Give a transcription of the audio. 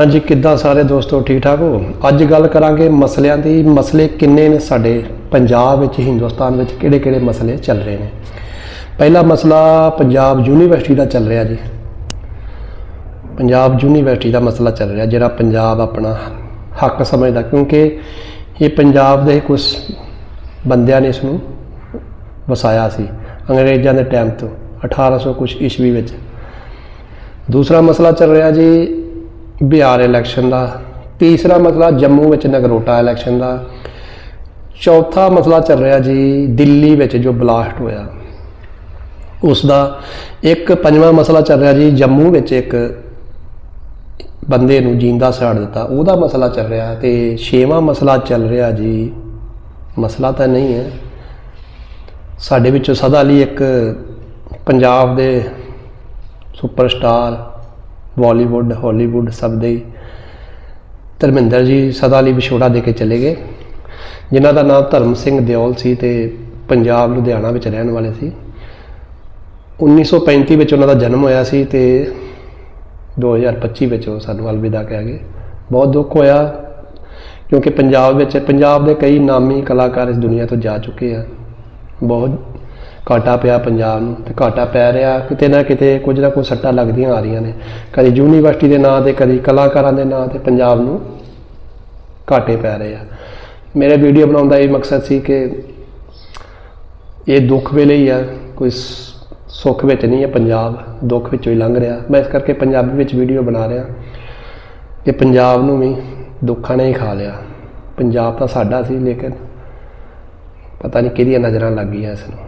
ਹਾਂਜੀ, ਕਿੱਦਾਂ ਸਾਰੇ ਦੋਸਤੋ ਠੀਕ ਠਾਕ ਹੋ? ਅੱਜ ਗੱਲ ਕਰਾਂਗੇ ਮਸਲਿਆਂ ਦੀ। ਮਸਲੇ ਕਿੰਨੇ ਨੇ ਸਾਡੇ ਪੰਜਾਬ ਵਿੱਚ, ਹਿੰਦੁਸਤਾਨ ਵਿੱਚ? ਕਿਹੜੇ-ਕਿਹੜੇ ਮਸਲੇ ਚੱਲ ਰਹੇ ਨੇ? ਪਹਿਲਾ ਮਸਲਾ ਪੰਜਾਬ ਯੂਨੀਵਰਸਿਟੀ ਦਾ ਚੱਲ ਰਿਹਾ ਜੀ। ਪੰਜਾਬ ਯੂਨੀਵਰਸਿਟੀ ਦਾ ਮਸਲਾ ਚੱਲ ਰਿਹਾ, ਜਿਹੜਾ ਪੰਜਾਬ ਆਪਣਾ ਹੱਕ ਸਮਝਦਾ, ਕਿਉਂਕਿ ਇਹ ਪੰਜਾਬ ਦੇ ਕੁਝ ਬੰਦਿਆਂ ਨੇ ਇਸ ਨੂੰ ਵਸਾਇਆ ਸੀ, ਅੰਗਰੇਜ਼ਾਂ ਦੇ ਟਾਈਮ ਤੋਂ 1800 ਕੁਛ ਈਸਵੀ ਵਿੱਚ। ਦੂਸਰਾ ਮਸਲਾ ਚੱਲ ਰਿਹਾ ਜੀ ਬਿਹਾਰ ਇਲੈਕਸ਼ਨ ਦਾ। ਤੀਸਰਾ ਮਸਲਾ ਜੰਮੂ ਵਿੱਚ ਨਗਰੋਟਾ ਇਲੈਕਸ਼ਨ ਦਾ। ਚੌਥਾ ਮਸਲਾ ਚੱਲ ਰਿਹਾ ਜੀ ਦਿੱਲੀ ਵਿੱਚ ਜੋ ਬਲਾਸਟ ਹੋਇਆ। ਉਸ ਦਾ ਇੱਕ ਪੰਜਵਾਂ ਮਸਲਾ ਚੱਲ ਰਿਹਾ ਜੀ ਜੰਮੂ ਵਿੱਚ ਇੱਕ ਬੰਦੇ ਨੂੰ ਜਿੰਦਾ ਸਾੜ ਦਿੱਤਾ। ਉਹਦਾ ਮਸਲਾ ਚੱਲ ਰਿਹਾ ਤੇ ਛੇਵਾਂ ਮਸਲਾ ਚੱਲ ਰਿਹਾ ਜੀ। ਮਸਲਾ ਤਾਂ ਨਹੀਂ ਹੈ। ਸਾਡੇ ਵਿੱਚੋਂ ਸਦਾ ਲਈ ਇੱਕ ਪੰਜਾਬ ਦੇ ਸੁਪਰਸਟਾਰ ਬਾਲੀਵੁੱਡ, ਹਾਲੀਵੁੱਡ ਸਭ ਦੇ ਧਰਮਿੰਦਰ ਜੀ ਸਦਾ ਲਈ ਵਿਛੋੜਾ ਦੇ ਕੇ ਚਲੇ ਗਏ। ਜਿਨ੍ਹਾਂ ਦਾ ਨਾਮ ਧਰਮ ਸਿੰਘ ਦਿਓਲ ਸੀ ਤੇ ਪੰਜਾਬ, ਲੁਧਿਆਣਾ ਵਿੱਚ ਰਹਿਣ ਵਾਲੇ ਸੀ। 1935 ਵਿੱਚ ਉਹਨਾਂ ਦਾ ਜਨਮ ਹੋਇਆ ਸੀ ਤੇ 2025 ਵਿੱਚ ਉਹ ਸਾਨੂੰ ਅਲਵਿਦਾ ਕਹਿ ਗਏ। ਬਹੁਤ ਦੁੱਖ ਹੋਇਆ, ਕਿਉਂਕਿ ਪੰਜਾਬ ਵਿੱਚ, ਪੰਜਾਬ ਦੇ ਕਈ ਨਾਮੀ ਕਲਾਕਾਰ ਇਸ ਦੁਨੀਆ ਤੋਂ ਜਾ ਚੁੱਕੇ ਆ। ਬਹੁਤ ਘਾਟਾ ਪਿਆ ਪੰਜਾਬ ਨੂੰ ਤੇ ਘਾਟਾ ਪੈ ਰਿਹਾ, ਕਿਤੇ ਨਾ ਕਿਤੇ ਕੁਝ ਨਾ ਕੁਝ ਸੱਟਾਂ ਲੱਗਦੀਆਂ ਆ ਰਹੀਆਂ ਨੇ। ਕਦੀ ਯੂਨੀਵਰਸਿਟੀ ਦੇ ਨਾਂ ਤੇ, ਕਦੀ ਕਲਾਕਾਰਾਂ ਦੇ ਨਾਂ ਤੇ ਪੰਜਾਬ ਨੂੰ ਘਾਟੇ ਪੈ ਰਹੇ ਆ। ਮੇਰੇ ਵੀਡੀਓ ਬਣਾਉਣ ਦਾ ਇਹ ਮਕਸਦ ਸੀ ਕਿ ਇਹ ਦੁੱਖ ਵੇਲੇ ਹੀ ਆ, ਕੋਈ ਸੁੱਖ ਵਿੱਚ ਨਹੀਂ ਹੈ ਪੰਜਾਬ, ਦੁੱਖ ਵਿੱਚੋਂ ਹੀ ਲੰਘ ਰਿਹਾ। ਮੈਂ ਇਸ ਕਰਕੇ ਪੰਜਾਬੀ ਵਿੱਚ ਵੀਡੀਓ ਬਣਾ ਰਿਹਾ ਕਿ ਪੰਜਾਬ ਨੂੰ ਵੀ ਦੁੱਖਾਂ ਨੇ ਹੀ ਖਾ ਲਿਆ। ਪੰਜਾਬ ਤਾਂ ਸਾਡਾ ਸੀ, ਲੇਕਿਨ ਪਤਾ ਨਹੀਂ ਕਿਹਦੀਆਂ ਨਜ਼ਰਾਂ ਲੱਗ ਗਈਆਂ ਇਸ ਨੂੰ।